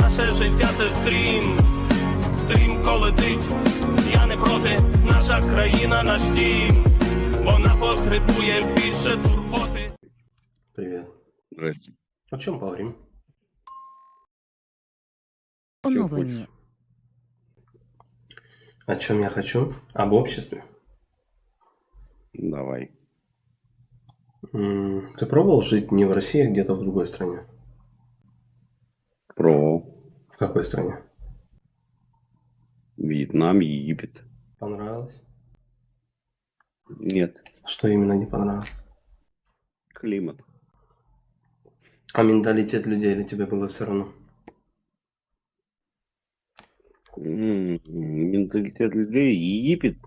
Наше життя це стрім, стрімко летить. Я не проти, наша країна, наш дім. Вона потребує більше турботи. Привет. Здрасте. О чем поговорим? Оновлені. О чем я хочу? Об обществе. Давай. М, Ты пробовал жить не в России, а где-то в другой стране? Про В какой стране? Вьетнам, Египет. Понравилось? Нет. Что именно не понравилось? Климат. А менталитет людей или тебе было все равно? Менталитет людей. Египет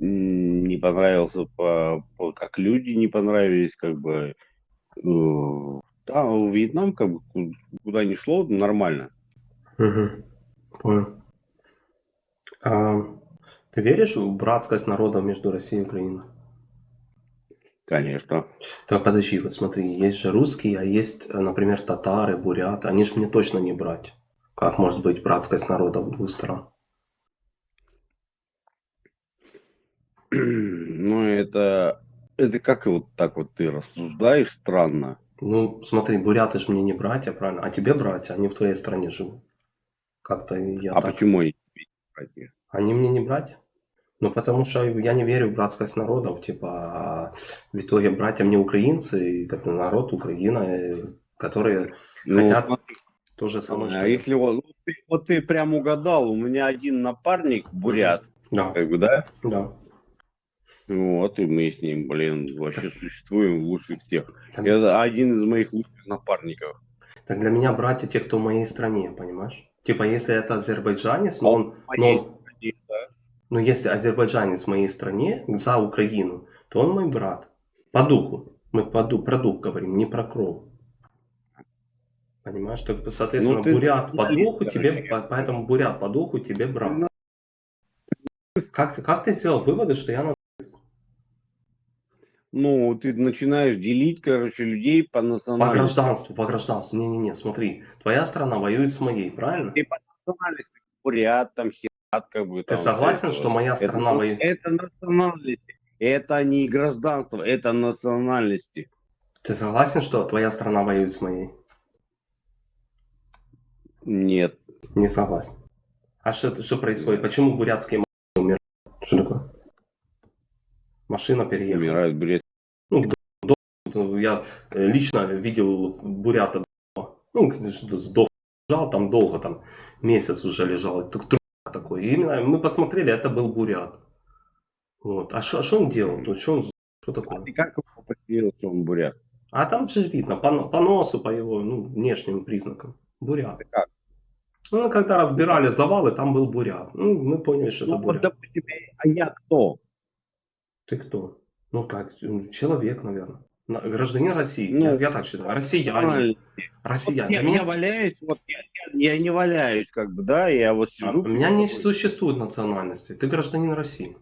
м, не понравился по, по- как люди не понравились, как бы. э, Да, Вьетнам как бы ку- куда ни шло нормально. Угу. Понял. А ты веришь в братскость народов между Россией и Украиной? Конечно. Так, подожди, вот смотри, есть же русские, а есть, например, татары, буряты. Они же мне точно не братья. Как может быть братскость народов двух стран? Ну, это, это как вот так вот ты рассуждаешь странно. Ну, смотри, буряты же мне не братья, правильно? А тебе братья, они в твоей стране живут. Как-то я а так... почему они братья? Они мне не братья? Ну, потому что я не верю в братскость народов, типа, а в итоге братья мне украинцы, и как народ Украина, э, которые Ну, хотят смотри, то же самое, что А если вот, вот ты, вот ты прям угадал, у меня один напарник бурят, Да, как бы, да? да. Вот, и мы с ним, блин, вообще существуем лучше всех. Так, Это один из моих лучших напарников. так для меня братья те, кто в моей стране, понимаешь? Типа, если это азербайджанец, но он, но он- ну, если азербайджанец в моей стране за Украину, то он мой брат. По духу. Мы по ду- про дух говорим, не про кровь. Понимаешь, что, соответственно, Ну, ты бурят по духу тебе, по- поэтому бурят по духу тебе брат. Ну. Как, как ты сделал выводы, что я на... Ну, ты начинаешь делить, короче, людей по по национальности. гражданству, по гражданству? Не-не-не, смотри, твоя страна воюет с моей, правильно? Ты по национальности, бурят, там, херат, как бы. Ты там, согласен, это что моя Это, страна воюет? это национальности. Это не гражданство, это национальности. Ты согласен, что твоя страна воюет с моей? Нет. Не согласен. А что, это- что происходит? Почему бурятские умирают? Что такое? Машина переехала. Умирают, блядь. Ну, Я э, лично видел бурята дома. Ну, конечно, сдох, лежал там долго, там месяц уже лежал. Такой. И именно мы посмотрели, это был бурят. Вот. А что он делал? То что он, что А такое? ты как его определил, что он бурят? А там же видно, по, по носу, по его ну, внешним признакам. Бурят. Ты как? Ну, когда разбирали завалы, там был бурят. Ну, мы поняли, что Ну, это вот, бурят. допустим, а я кто? Ты кто? Ну как, ну, человек, наверное. На- Гражданин России. Ну, я, я так считаю. Россияне. Национальности. Вот Россияне. я, меня- я валяюсь, вот я, я- я не валяюсь, как бы, да, я вот А, сижу. У меня не существует национальности. Ты гражданин России.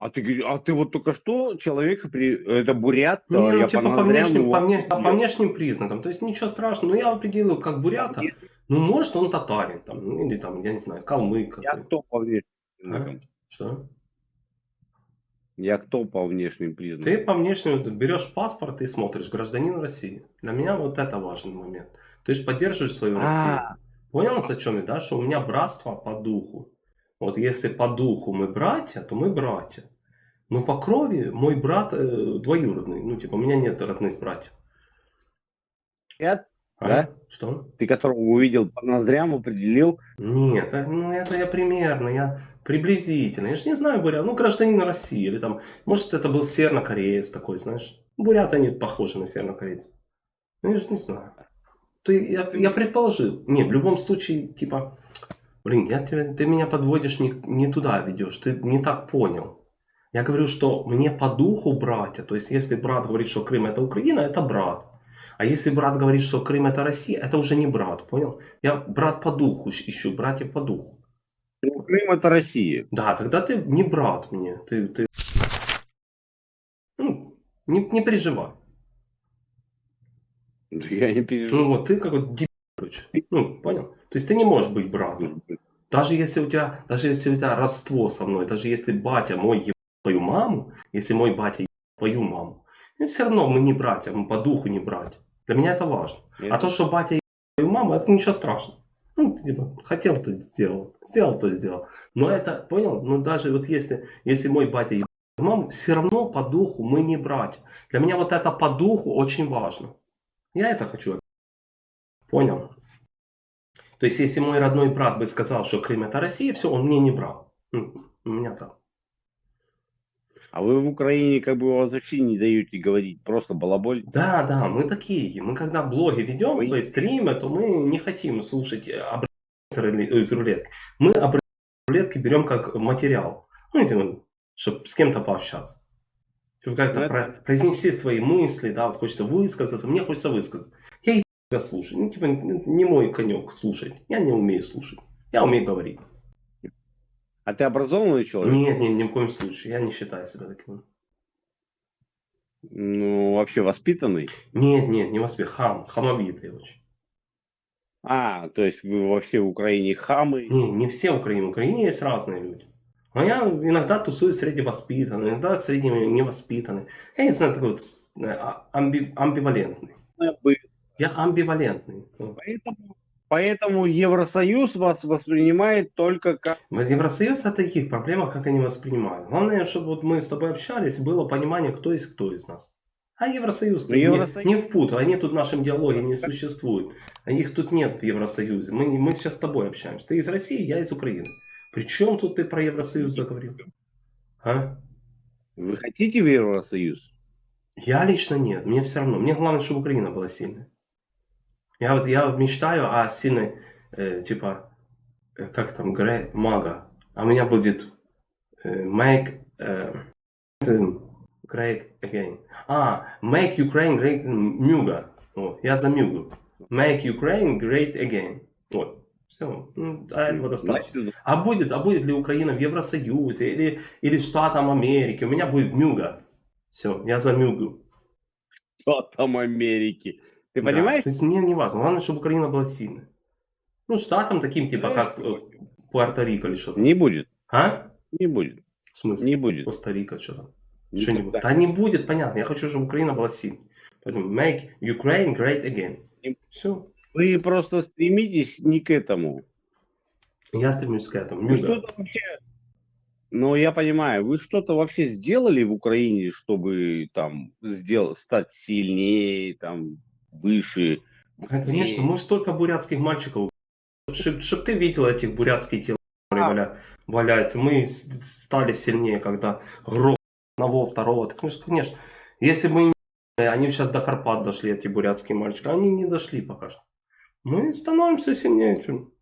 А ты, а ты вот только что человека при... Это бурят, Не, а ну, я типа по, внешним, его по, внеш- по внешним признакам. То есть ничего страшного. Ну, я определил как бурята. Нет. Ну, может, он татарин. Там, ну, или там, я не знаю, калмык Я кто по внешним А? признакам? Что? Я кто по внешним признакам? Ты по внешнему берешь паспорт и смотришь, гражданин России. Для меня вот это важный момент. Ты же поддерживаешь свою Россию. А, Понял, о чем я, да? Что у меня братство по духу. Вот если по духу мы братья, то мы братья. Но по крови мой брат э, двоюродный. Ну, типа, у меня нет родных братьев. я, А? Да? Что? ты которого увидел по ноздрям, определил. Нет, это- ну это я примерно, я приблизительно. Я же не знаю, бурят, ну гражданин России. Или там, может, это был севернокореец такой, знаешь. Бурят они похожи на севернокорейцев. Ну, я же не знаю. Ты, я, я предположил. Не, в любом случае, типа, блин, я тебя, ты меня подводишь не, не туда ведешь, ты не так понял. Я говорю, что мне по духу братья, то есть если брат говорит, что Крым это Украина, это брат. А если брат говорит, что Крым это Россия, это уже не брат, понял? Я брат по духу ищ- ищу, братья по духу. Ну, Крым это Россия. Да, тогда ты не брат мне. Ты, ты... Ну, не, не переживай. Я не переживаю. Ну вот, ты какой-то дебил короче. Ну, понял? То есть ты не можешь быть братом. Даже если у тебя, даже если у тебя родство со мной, даже если батя мой еб твою маму, если мой батя еб твою маму, все равно мы не братья, мы по духу не братья. Для меня это важно. А то, что батя еб твою маму, это ничего страшного. Ну, типа, хотел, то сделал. Сделал, то сделал. Но это, понял? Ну, даже вот если, если мой батя твою маму, все равно по духу мы не братья. Для меня вот это по духу очень важно. Я это хочу. Понял? То есть, если мой родной брат бы сказал, что Крым это Россия, все, он мне не брал. У меня так. А вы в Украине как бы у вас вообще не даете говорить, просто балаболь. Да, да, мы такие. Мы когда блоги ведем, Ой. свои стримы, то мы не хотим слушать руле- из рулетки. Мы обрывки с рулетки берем как материал. Ну, чтобы с кем-то пообщаться. Чтобы как-то это- про- произнести свои мысли, да, вот хочется высказаться, мне хочется высказаться. Я тебя слушаю. Ну, типа, не мой конек слушать. Я не умею слушать. Я умею говорить. А ты образованный человек? Нет, нет, ни в коем случае. Я не считаю себя таким. Ну, вообще воспитанный? Нет, нет, не воспит. Хам. Хамовитый очень. А, то есть вы вообще в Украине хамы? Не, не все Украины. В Украине есть разные люди. Но я иногда тусуюсь среди воспитанных, иногда среди невоспитанных. Я не знаю, такой вот э, а- амби- амбивалентный. Я амбивалентный. Ну, Поэтому, поэтому Евросоюз вас воспринимает только как... Евросоюз это их проблема, как они воспринимают. Главное, чтобы вот мы с тобой общались, было понимание, кто есть кто из нас. А Евросоюз, Ну, не- Евросоюз- Не, впутай, они тут в нашем диалоге не существуют. А Их тут нет в Евросоюзе. Мы, мы сейчас с тобой общаемся. Ты из России, я из Украины. Причем тут ты про Евросоюз заговорил? А? Вы хотите в Евросоюз? Я лично нет, мне все равно. Мне главное, чтобы Украина была сильной. Я вот я мечтаю о сильной, э, типа, э, как там, Гре, мага. А у меня будет э, make э, great again. А, make Ukraine great Мюга. Вот, я за Мюгу. Make Ukraine great again. Вот. Все. Ну, а этого достаточно. Значит, А будет, а будет ли Украина в Евросоюзе или, или штатам Америки? У меня будет Мюга. Все, я за Мюгу. что там Америки? Ты Да, понимаешь? То есть мне не важно. Главное, чтобы Украина была сильной. Ну, штатам таким, типа, как э, Пуэрто-Рико или что-то. Не будет. А? Не будет. В смысле? Не будет. Коста-Рика. Не Что не будет. будет? Да не будет, понятно. Я хочу, чтобы Украина была сильной. Поэтому make Ukraine great again. Все. Вы просто стремитесь не к этому. Я стремлюсь к этому. Вы что-то вообще... Ну, я понимаю, вы что-то вообще сделали в Украине, чтобы там сделать, стать сильнее, там, выше? Да, Конечно, мы столько бурятских мальчиков. Чтобы ты видел этих бурятских тела, которые валя- валяются. Мы стали сильнее, когда грох одного, второго. Так, конечно, конечно. Если бы не они сейчас до Карпат дошли, эти бурятские мальчики. Они не дошли пока что. Мы становимся сильнее. Чем,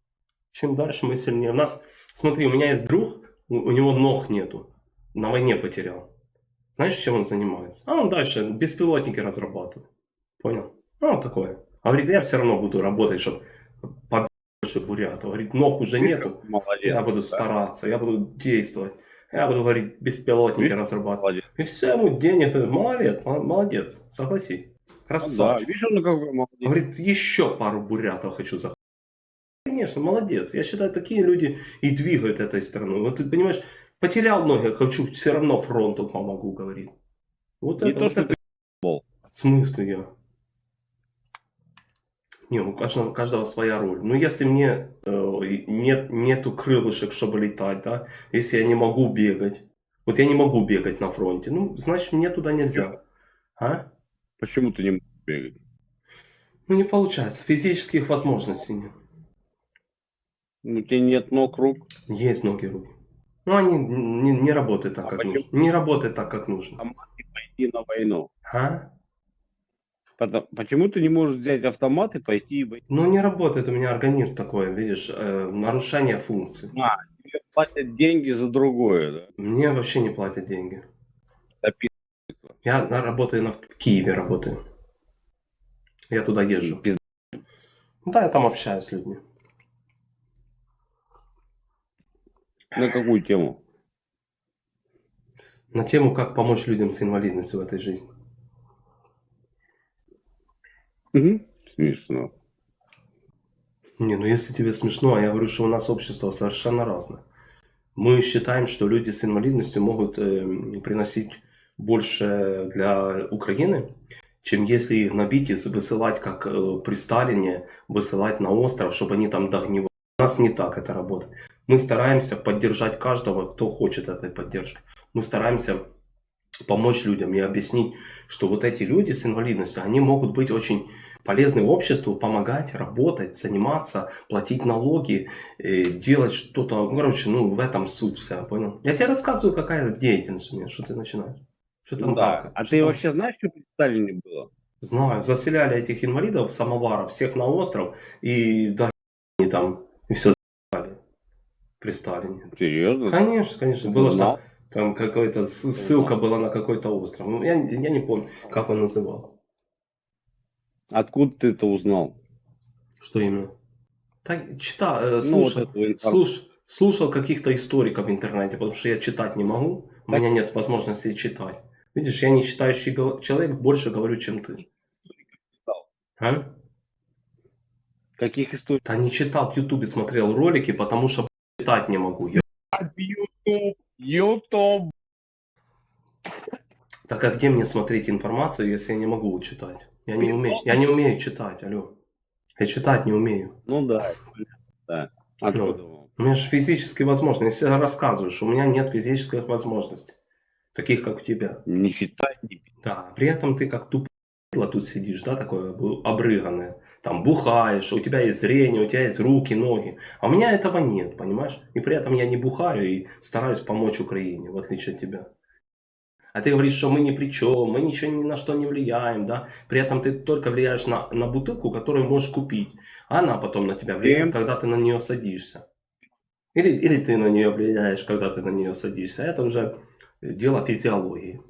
чем дальше мы сильнее. У нас, смотри, у меня есть друг, у, у него ног нету. На войне потерял. Знаешь, чем он занимается? А он дальше беспилотники разрабатывает. Понял? Ну, такое. А говорит, я все равно буду работать, чтобы побольше бурятов. Говорит, ног уже нету. Молодец. Я буду стараться, я буду действовать. Я буду говорить, беспилотники Видишь? разрабатывать. Молодец. И все, ему денег. Молодец, мол- молодец, согласись. Ну Да, Красавчик. видишь, он какой молодец. Говорит, еще пару бурятов хочу захватить. Конечно, молодец. Я считаю, такие люди и двигают этой страной. Вот ты понимаешь, потерял ноги, хочу, все равно фронту помогу, говорит. Вот Не это, то, вот что это. ты. В смысле я? Не, у каждого, у каждого своя роль. Но если мне э, нет, нету крылышек, чтобы летать, да, если я не могу бегать, вот я не могу бегать на фронте, ну, значит, мне туда нельзя. А? Почему ты не можешь бегать? Ну, не получается. Физических возможностей нет. Ну, у тебя нет ног, рук. Есть ноги руки. Ну, они не, не работают так, А как почему? нужно. Не работают так, как нужно. И пойти на войну. А? Почему ты не можешь взять автомат и пойти Ну, не работает у меня организм такой, видишь, э, нарушение функций. Тебе платят деньги за другое, да? Мне вообще не платят деньги. Да пи- Я на- работаю на, в Киеве, работаю. Я туда езжу. пиз- Да, я там общаюсь с людьми. На какую тему? На тему, как помочь людям с инвалидностью в этой жизни. Мгм. Смешно. Не, ну если тебе смешно, а я говорю, что у нас общество совершенно разное. Мы считаем, что люди с инвалидностью могут э, приносить больше для Украины, чем если их набить и высылать, как э, при Сталине, высылать на остров, чтобы они там догнивали. У нас не так это работает. Мы стараемся поддержать каждого, кто хочет этой поддержки. Мы стараемся помочь людям и объяснить, что вот эти люди с инвалидностью, они могут быть очень полезны обществу, помогать, работать, заниматься, платить налоги, э, делать что-то. Ну, короче, ну, в этом суть вся, понял? Я тебе рассказываю, какая деятельность у меня, что ты начинаешь. Что там Ну да. как? А Что ты там? вообще знаешь, что при Сталине было? Знаю, заселяли этих инвалидов, самоваров, всех на остров, и да, они там, и все заселяли при Сталине. Серьезно? Конечно, конечно, Ты было что? Там какой-то с- ссылка была на какой-то остров. Ну, Я, я не помню, как он назывался. Откуда ты это узнал? Что именно? Так, читал, э, Ну, вот слушал, эту информацию. слуш- слушал каких-то историков в интернете, потому что я читать не могу, у Так- меня нет возможности читать. Видишь, я не читающий человек, больше говорю, чем ты. А? Каких историй? Да не читал, в Ютубе смотрел ролики, потому что читать не могу. Я- Ютуб. Ютуб. Так а где мне смотреть информацию, если я не могу читать? Я не умею, я не умею читать, алло. Я читать не умею. Ну да. Да. Откуда? вам? У меня же физически возможно. Если что у меня нет физических возможностей, таких как у тебя. Не читать, не. Да, при этом ты как тупо тут сидишь, да, такое обрыганное. Там бухаешь, у тебя есть зрение, у тебя есть руки, ноги. А у меня этого нет, понимаешь? И при этом я не бухаю и стараюсь помочь Украине, в отличие от тебя. А ты говоришь, что мы ни при чем, мы ничего ни на что не влияем, да? При этом ты только влияешь на, на бутылку, которую можешь купить. А она потом на тебя влияет, Эм. когда ты на нее садишься. Или, или ты на нее влияешь, когда ты на нее садишься. Это уже дело физиологии.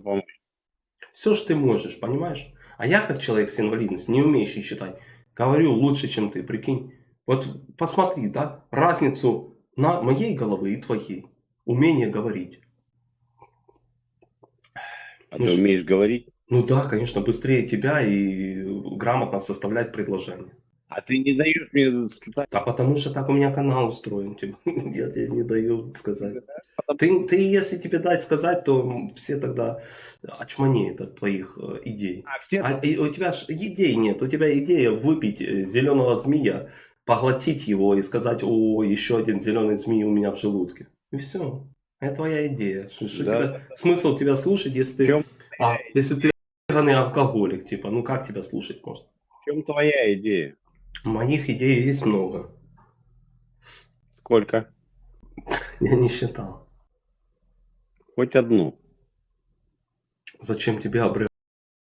Все, что ты можешь, понимаешь? А я, как человек с инвалидностью, не умеющий читать, говорю лучше, чем ты, прикинь. Вот посмотри, да, разницу на моей головы и твоей. Умение говорить. А Ну, ты умеешь говорить? Ну да, конечно, быстрее тебя и грамотно составлять предложение. А ты не даешь мне сказать. А потому что так у меня канал устроен. Типа. Я тебе не даю сказать. Ты, ты, если тебе дать сказать, то все тогда очманеют от твоих э, идей. А все А и у тебя ж идей нет. У тебя идея выпить зеленого змея, поглотить его и сказать, о, еще один зеленый змей у меня в желудке. И все. Это твоя идея. Что, что Да. тебя, смысл тебя слушать, если ты, чем, а, если ты алкоголик, типа, ну как тебя слушать можно? в чем твоя идея? Моих идей есть много. Сколько? Я не считал. Хоть одну. Зачем тебе обрывать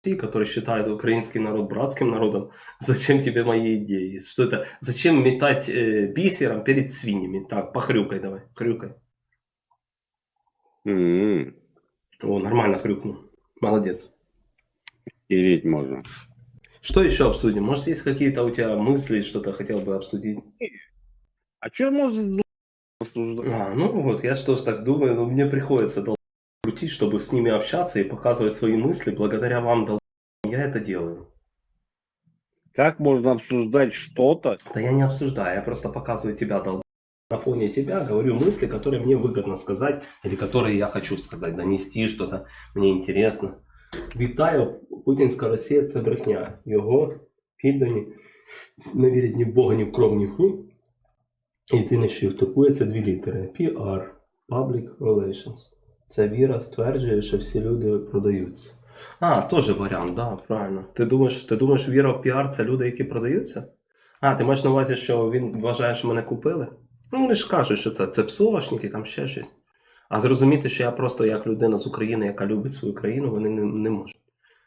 России, который считает украинский народ братским народом? Зачем тебе мои идеи? Что это? Зачем метать э, бисером перед свиньями? Так, похрюкай давай, хрюкай. М-м. О, нормально хрюкнул. Молодец. Тереть можно. Что еще обсудим? Может, есть какие-то у тебя мысли, что-то хотел бы обсудить? А что можно обсуждать? А, ну вот, я что ж так думаю, но мне приходится дол- крутить, чтобы с ними общаться и показывать свои мысли. Благодаря вам, дол- я это делаю. Как можно обсуждать что-то? Да я не обсуждаю, я просто показываю тебя, дол- на фоне тебя говорю мысли, которые мне выгодно сказать, или которые я хочу сказать, донести что-то, мне интересно. Вітаю, путінська Росія це брехня. Його піддані не вірять ні в Бога, ні в кров, ні в ху. Єдине, що їх турбує, це дві літери. PR, Public Relations. Ця віра стверджує, що всі люди продаються. А, теж варіант, да, правильно. Ти думаєш, ти думаєш, віра в піар це люди, які продаються? А, ти маєш на увазі, що він вважає, що мене купили? Ну, вони ж кажуть, що це, це псошники, там ще щось. А зрозуміти, що я просто як людина з України, яка любить свою країну, вони не, не можуть.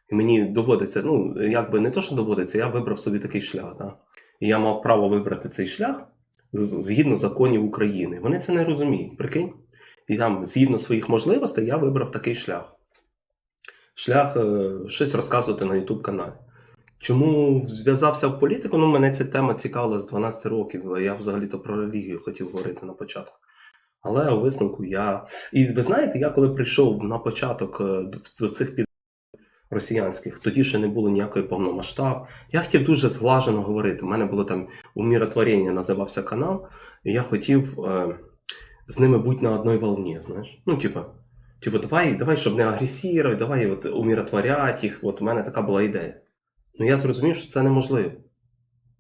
І мені доводиться, ну, якби не то, що доводиться, я вибрав собі такий шлях. Да? І я мав право вибрати цей шлях згідно законів України. Вони це не розуміють, прикинь? І там, згідно своїх можливостей, я вибрав такий шлях. Шлях е, щось розказувати на YouTube каналі. Чому зв'язався в політику? Ну, мене ця тема цікавила з 12 років. Я взагалі-то про релігію хотів говорити на початку. Але у висновку я. І ви знаєте, я коли прийшов на початок е, до цих під росіянських. Тоді ще не було ніякої повномасштаб. Я хотів дуже зглажено говорити. У мене було там умиротворення називався канал, і я хотів е, з ними бути на одній волні, знаєш. Ну, типа, типу, давай, давай, щоб не агресувати, давай от, умиротворяти їх. От у мене така була ідея. Ну я зрозумів, що це неможливо.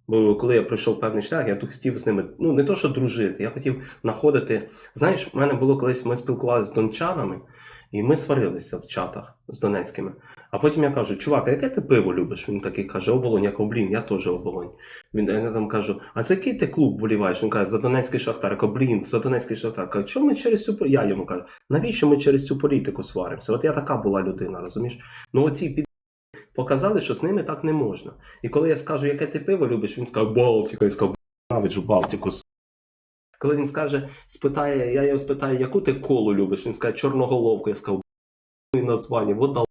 Бо коли я пройшов певний шлях, я тут хотів з ними, ну не то, що дружити, я хотів знаходити. Знаєш, в мене було колись, ми спілкувалися з дончанами, і ми сварилися в чатах з донецькими. А потім я кажу, чувак, а яке ти пиво любиш? Він такий каже, оболонь, я кажу, блін, я теж оболонь. Він я там кажу, а за який ти клуб вболіваєш? Він каже, за Донецький Шахтар. Я кажу, блін, за Донецький Шахтар. Я кажу, чому ми через цю по-» я йому кажу, навіщо ми через цю політику сваримося? От я така була людина, розумієш? Ну оці під показали, що з ними так не можна. І коли я скажу, яке ти пиво любиш, він скаже Балтіка, я скажу, навиджу Балтику. с**». Коли він скаже, спитає, я його спитаю, яку ти колу любиш, він скаже чорноголовку, я скажу, «Б***ь названня, вода.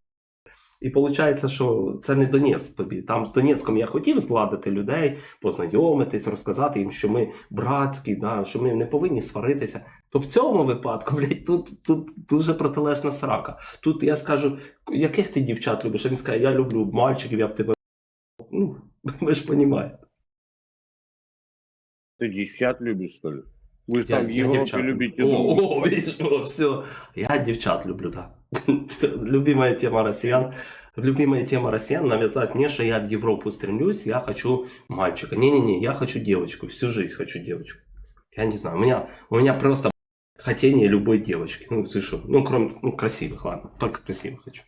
І виходить, що це не Донецьк тобі. Там з Донецьком я хотів згладити людей, познайомитись, розказати їм, що ми братські, да, що ми не повинні сваритися. То в цьому випадку, блядь, тут, тут дуже протилежна срака. Тут я скажу, яких ти дівчат любиш? А він скаже, я люблю мальчиків, я б тебе. Ну, ви ж розумієте. Ты девчат любишь, что ли? Вы же Я, там в я Европе любите. ну, О, о, о, все. Я дівчат люблю, да. Любимая тема россиян. Любимая тема россиян навязать мне, что я в Европу стремлюсь, я хочу мальчика. Не-не-не, я хочу девочку, всю жизнь хочу девочку. Я не знаю, у меня, у меня просто хотение любой девочки. Ну, ты что? Ну, кроме, ну, красивых, ладно, только красивых хочу.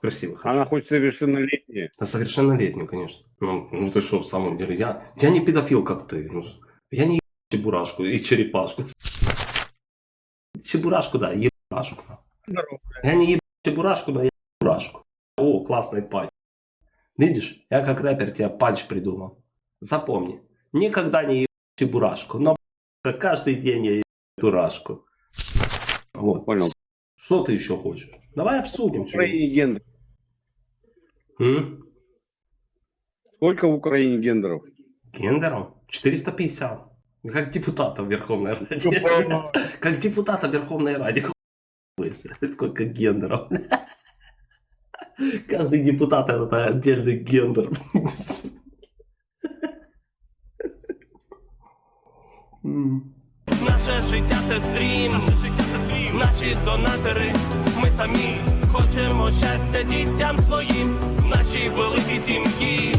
Красивых хочу. Она хоть совершеннолетняя. Да совершеннолетнюю, конечно. Ну, ну ты что, в самом деле, я, я не педофил, как ты. Ну, я не еб чебурашку и черепашку. Чебурашку, да, ебурашку. Я не еб чебурашку, но я чебурашку. О, классный панч. Видишь, я как рэпер тебе панч придумал. Запомни, никогда не еб чебурашку, но каждый день я еб дурашку. Вот. Понял. Что ты еще хочешь? Давай обсудим. В. Украине гендер. М? Сколько в Украине гендеров? Гендером? 450. Как депутата в Верховной Раде. Тупо. Как депутата в Верховной Раде. Хуй себе, Сколько гендеров. Каждый депутат это отдельный гендер. М. Наше життя це стрім, наші донатори, ми самі хочемо щастя дітям своїм, в нашій великій сім'ї.